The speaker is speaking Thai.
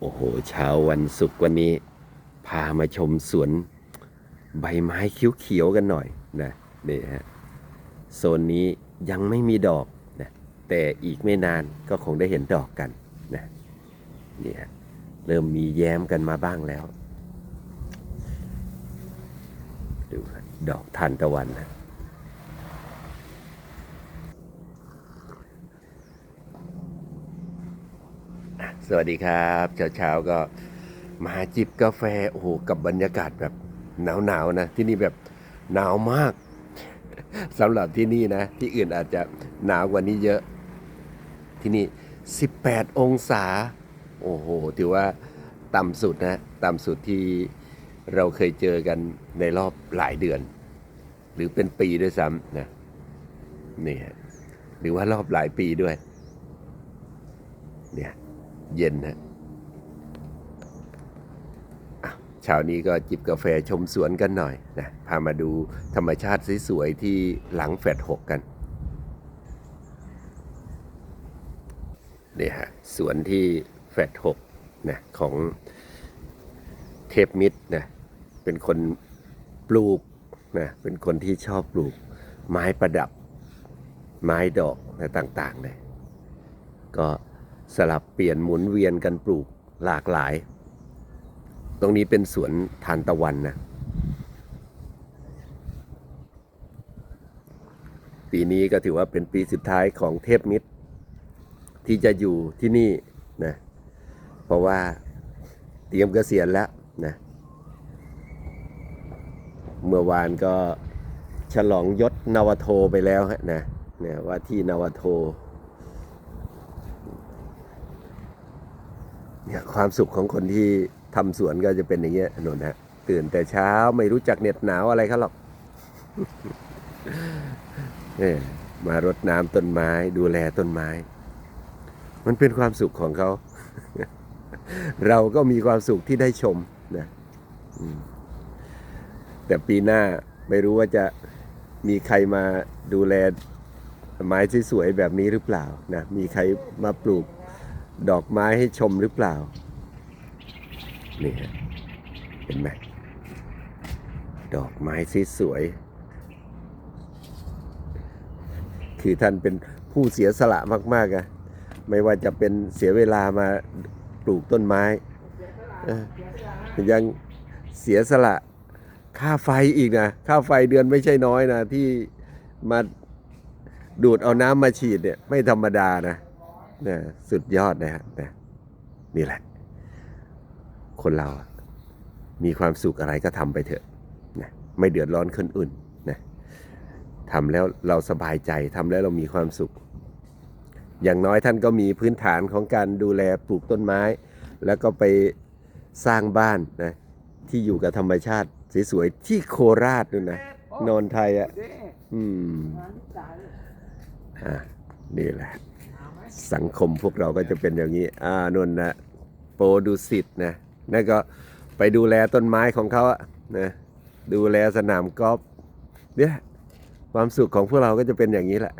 โอ้โหเช้าวันศุกร์วันนี้ พามาชมสวนใบไม้เขียวๆกันหน่อยนะนี่ฮะโซนนี้ยังไม่มีดอกนะแต่อีกไม่นานก็คงได้เห็นดอกกันนะนี่ฮะเริ่มมีแย้มกันมาบ้างแล้ว ดูดอกทานตะวันนะ สวัสดีครับเช้าๆก็มาจิบกาแฟโอ้โหกับบรรยากาศแบบหนาวๆนะ ที่นี่แบบหนาวมากสำหรับที่นี่นะ ที่อื่นอาจจะหนาวกว่านี้เยอะ ที่นี่ 18 องศา โอ้โห ถือว่าต่ำสุดนะต่ำสุดที่เราเคยเจอกันในรอบหลายเดือน หรือเป็นปีด้วยซ้ำนะนี่ฮะหรือว่ารอบหลายปีด้วย เนี่ย เย็นฮะเช้านี้ก็จิบกาแฟชมสวนกันหน่อยนะพามาดูธรรมชาติสวยๆที่หลังแฟดหกกันเนี่ยฮะสวนที่แฟดหกนะของเทพมิตรนะเป็นคนปลูกนะเป็นคนที่ชอบปลูกไม้ประดับไม้ดอกนะต่างๆเลยก็ สลับเปลี่ยนหมุนเวียนกันปลูกหลากหลาย ตรงนี้เป็นสวนทานตะวันนะ ปีนี้ก็ถือว่าเป็นปีสุดท้ายของเทพมิตร ที่จะอยู่ที่นี่นะ เพราะว่าเตรียมเกษียณแล้วนะ เมื่อวานก็ฉลองยศนวโทไปแล้วฮะนะเนี่ยว่าที่นวโท เนี่ยความสุขของคนที่ทำสวนก็จะเป็นอย่างเงี้ยนนท์ฮะตื่นแต่เช้าไม่รู้จักเหน็ดหนาวอะไรเขาหรอกเนี่ยมารดน้ำต้นไม้ ดูแลต้นไม้ มันเป็นความสุขของเขา เราก็มีความสุขที่ได้ชมนะแต่ปีหน้าไม่รู้ว่าจะมีใครมาดูแลไม้สวยๆแบบนี้หรือเปล่านะมีใครมาปลูก ดอกไม้ให้ชมหรือเปล่า นี่ฮะเห็นไหมดอกไม้สวย คือท่านเป็นผู้เสียสละมากๆอะไม่ว่าจะเป็นเสียเวลามาปลูกต้นไม้ ยังเสียสละค่าไฟอีกนะค่าไฟเดือนไม่ใช่น้อยนะ ที่มาดูดเอาน้ำมาฉีดเนี่ย ไม่ธรรมดานะ นะสุดยอดนะฮะนะนี่แหละ คนเราอะมีความสุขอะไรก็ทำไปเถอะนะไม่เดือดร้อนคนอื่นนะทำแล้วเราสบายใจทำแล้วเรามีความสุข อย่างน้อยท่านก็มีพื้นฐานของการดูแลปลูกต้นไม้ แล้วก็ไปสร้างบ้านนะที่อยู่กับธรรมชาติสวยๆที่โคราชนู่นนะนอนไทยอะ่ะ อืม อ่า นี่แหละ สังคมพวกเราก็จะเป็นอย่างนี้ อ่านนนะโปรดูสิตนะนั่นก็ไปดูแลต้นไม้ของเขาอะนะดูแลสนามกอล์ฟเนี่ยความสุขของพวกเราก็จะเป็นอย่างนี้แหละ